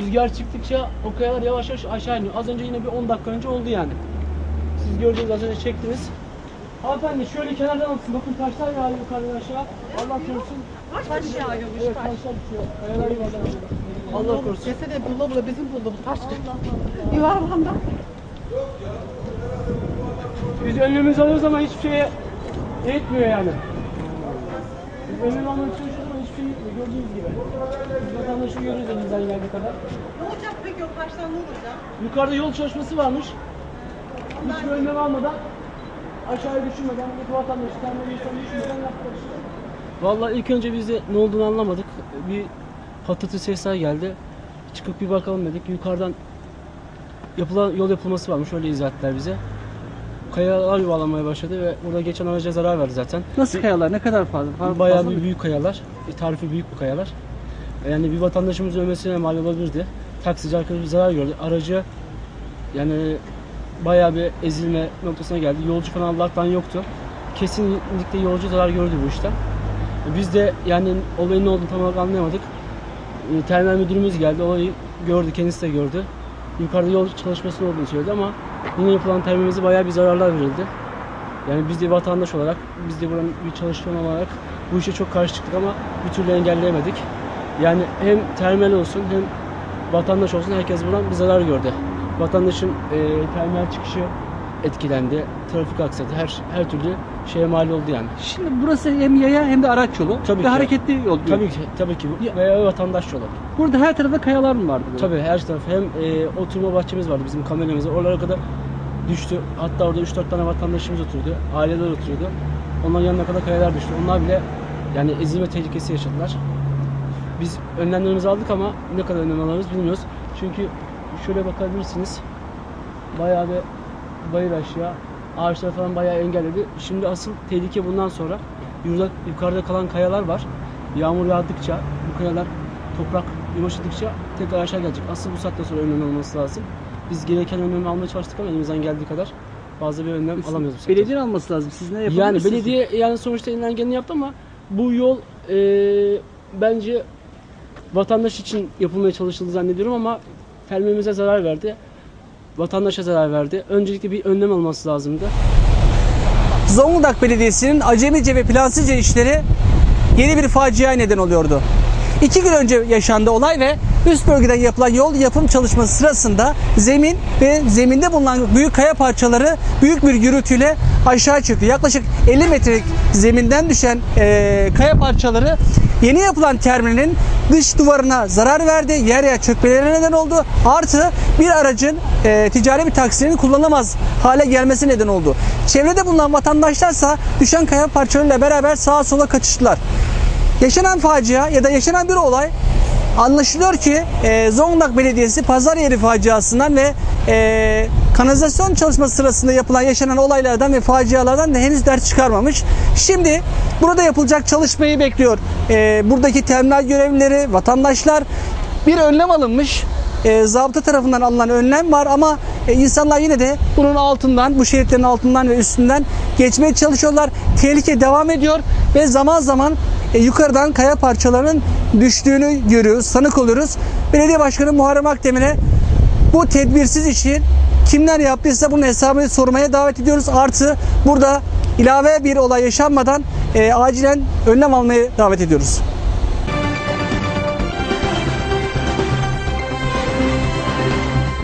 rüzgar çıktıkça o kayalar yavaş yavaş aşağı iniyor. Az önce yine bir 10 dakika önce oldu yani. Siz gördünüz az önce çektiniz. Hanımefendi şöyle kenardan alsın. Bakın taşlar yağıyor yukarıdan aşağı. Allah korusun. Taş yağıyormuş Evet taş. taşlar düşüyor. Kayalar yuvarlanıyor. Allah korusun. Cesede bula bula bizim bulduğumuz taş. Yuvarlandı. Biz önlemimizi alıyoruz ama hiçbir şeye yetmiyor yani. Biz önlem almak şey yetmiyor gördüğünüz gibi. Biz vatandaşı görüyoruz elimizden geldiği kadar. Ne olacak peki o taştan ne olacak? Yukarıda yol çalışması varmış. Hiçbir önlem almadan aşağıya düşürmeden bu vatandaşı kendi insanı düşürmeden yaptılar işte. Vallahi ilk önce biz de ne olduğunu anlamadık. Bir patlatı sesler geldi. Çıkıp bir bakalım dedik. Yukarıdan yapılan yol yapılması varmış. Öyle izah ettiler bize. Kayalar yuvarlanmaya başladı ve burada geçen araca zarar verdi zaten. Nasıl kayalar? Ne kadar fazla? Fazla Bayağı mı? bir büyük kayalar. E, Tarifi büyük bu kayalar. Yani bir vatandaşımızın ölmesine mal olabilirdi. Taksici arkadaş zarar gördü. Aracı yani bayağı bir ezilme noktasına geldi. Yolcu falan Allah'tan yoktu. Kesinlikle yolcu zarar gördü bu işten. E, Biz de yani olayın ne olduğunu tam olarak anlayamadık. E, Terminal müdürümüz geldi. Olayı gördü. Kendisi de gördü. Yukarıda yol çalışması olduğunu söyledi ama yine yapılan terminalimize bayağı bir zararlar verildi. Yani biz de vatandaş olarak, biz de buranın bir çalışan olarak bu işe çok karşı çıktık ama bir türlü engelleyemedik. Yani hem terminal olsun hem vatandaş olsun herkes buradan bir zarar gördü. Vatandaşın e, terminal çıkışı etkilendi, trafik aksadı, her her türlü şeye mal oldu yani. Şimdi burası hem yaya hem de araç yolu. Tabii ve ki. hareketli yol. Tabii ki, tabii ki veya vatandaş yolu. Burada her tarafta kayalar mı vardı? böyle? Tabii her taraf hem e, oturma bahçemiz vardı bizim kameramızda. Oralara kadar düştü. Hatta orada 3-4 tane vatandaşımız oturuyordu. Aileler oturuyordu. Onların yanına kadar kayalar düştü. Onlar bile yani ezilme tehlikesi yaşadılar. Biz önlemlerimizi aldık ama ne kadar önlem alırız bilmiyoruz. Çünkü şöyle bakabilirsiniz. Bayağı bir bayır aşağı ağaçlar falan bayağı engelledi. Şimdi asıl tehlike bundan sonra yurda, yukarıda kalan kayalar var. Yağmur yağdıkça bu kayalar toprak yumuşadıkça tekrar aşağı gelecek. Asıl bu saatten sonra önlem alması lazım. Biz gereken önlemi almaya çalıştık ama elimizden geldiği kadar fazla bir önlem alamıyoruz bu saatte. Belediyenin alması lazım. Siz ne Yani yapabilirsiniz? belediye yani sonuçta elinden geleni yaptı ama bu yol e, bence vatandaş için yapılmaya çalışıldı zannediyorum ama termimize zarar verdi. Vatandaşa zarar verdi. Öncelikle bir önlem alması lazımdı. Zonguldak Belediyesi'nin acemice ve plansızca işleri yeni bir faciaya neden oluyordu. İki gün önce yaşandı olay ve üst bölgeden yapılan yol yapım çalışması sırasında zemin ve zeminde bulunan büyük kaya parçaları büyük bir gürültüyle aşağı çıktı. Yaklaşık 50 metrelik zeminden düşen eee, kaya parçaları yeni yapılan terminalin dış duvarına zarar verdi. Yer yer çökmelerine neden oldu. Artı bir aracın eee, ticari bir taksinin kullanılamaz hale gelmesi neden oldu. Çevrede bulunan vatandaşlarsa düşen kaya parçalarıyla beraber sağa sola kaçıştılar. Yaşanan facia ya da yaşanan bir olay anlaşılıyor ki e, Zonguldak Belediyesi pazar yeri faciasından ve e, kanalizasyon çalışması sırasında yapılan yaşanan olaylardan ve facialardan da henüz ders çıkarmamış. Şimdi burada yapılacak çalışmayı bekliyor. E, buradaki terminal görevlileri, vatandaşlar bir önlem alınmış. E, zabıta tarafından alınan önlem var ama e, insanlar yine de bunun altından, bu şeritlerin altından ve üstünden geçmeye çalışıyorlar. Tehlike devam ediyor ve zaman zaman e, yukarıdan kaya parçalarının düştüğünü görüyoruz, tanık oluyoruz. Belediye Başkanı Muharrem Akdemir'e bu tedbirsiz işi kimler yaptıysa bunun hesabını sormaya davet ediyoruz. Artı burada ilave bir olay yaşanmadan e, acilen önlem almaya davet ediyoruz.